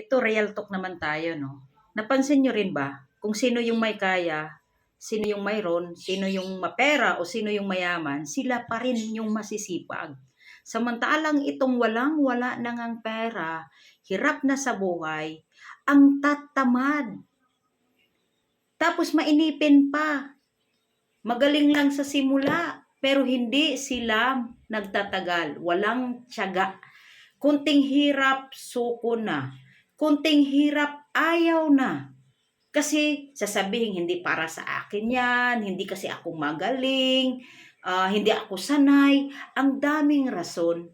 Ito real talk naman tayo, no? Napansin nyo rin ba kung sino yung may kaya, sino yung mayroon, sino yung mapera o sino yung mayaman, sila pa rin yung masisipag. Samantalang itong walang-wala na ngang pera, hirap na sa buhay, ang tatamad. Tapos mainipin pa. Magaling lang sa simula, pero hindi sila nagtatagal. Walang tiyaga. Kunting hirap, suko na. Kunting hirap, ayaw na. Kasi sasabihin, hindi para sa akin yan, hindi kasi ako magaling, ah, hindi ako sanay, ang daming rason.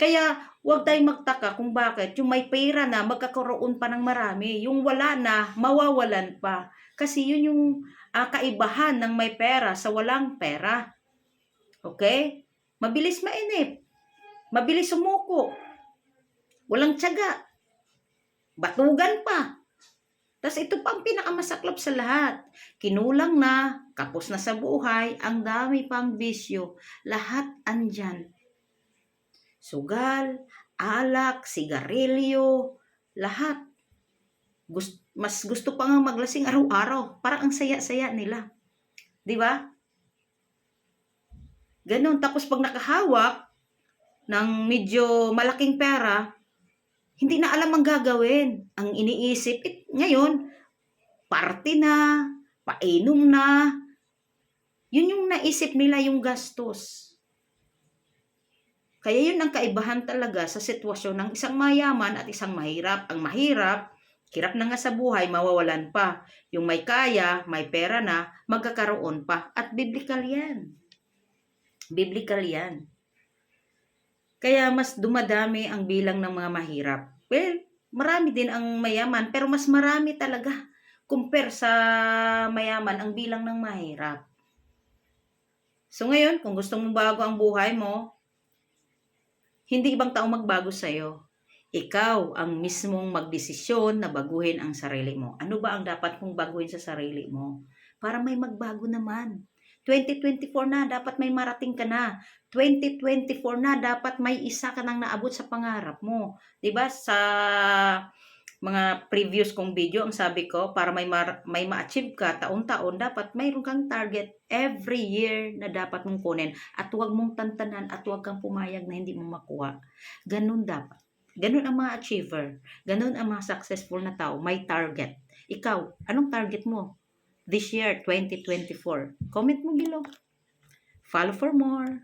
Kaya huwag tayong magtaka kung bakit yung may pera na magkakaroon pa ng marami, yung wala na mawawalan pa. Kasi yun yung ah, kaibahan ng may pera sa walang pera. Okay? Mabilis mainip. Mabilis sumuko. Walang tiyaga. Batugan pa. Tapos ito pa ang pinakamasaklap sa lahat. Kinulang na, kapos na sa buhay, ang dami pang bisyo. Lahat andyan. Sugal, alak, sigarilyo, lahat. Gust, mas gusto pa nga maglasing araw-araw. Parang ang saya-saya nila. Di ba? Ganon. Tapos pag nakahawak ng medyo malaking pera, hindi na alam ang gagawin. Ang iniisip, eh, ngayon, party na, painom na. Yun yung naisip nila yung gastos. Kaya yun ang kaibahan talaga sa sitwasyon ng isang mayaman at isang mahirap. Ang mahirap, hirap na nga sa buhay, mawawalan pa. Yung may kaya, may pera na, magkakaroon pa. At biblical yan. Biblical yan. Kaya mas dumadami ang bilang ng mga mahirap. Well, marami din ang mayaman, pero mas marami talaga compare sa mayaman ang bilang ng mahirap. So ngayon, kung gusto mong bago ang buhay mo, hindi ibang tao magbago sa'yo. Ikaw ang mismong magdesisyon na baguhin ang sarili mo. Ano ba ang dapat mong baguhin sa sarili mo? Para may magbago naman. 2024 na, dapat may marating ka na. 2024 na, dapat may isa ka nang naabot sa pangarap mo. ba Sa mga previous kong video, ang sabi ko, para may, mar- may ma-achieve ka taon-taon, dapat mayroon kang target every year na dapat mong kunin. At huwag mong tantanan at huwag kang pumayag na hindi mo makuha. Ganun dapat. Ganun ang mga achiever. Ganun ang mga successful na tao. May target. Ikaw, anong target mo? This year, 2024. Comment mo below. Follow for more.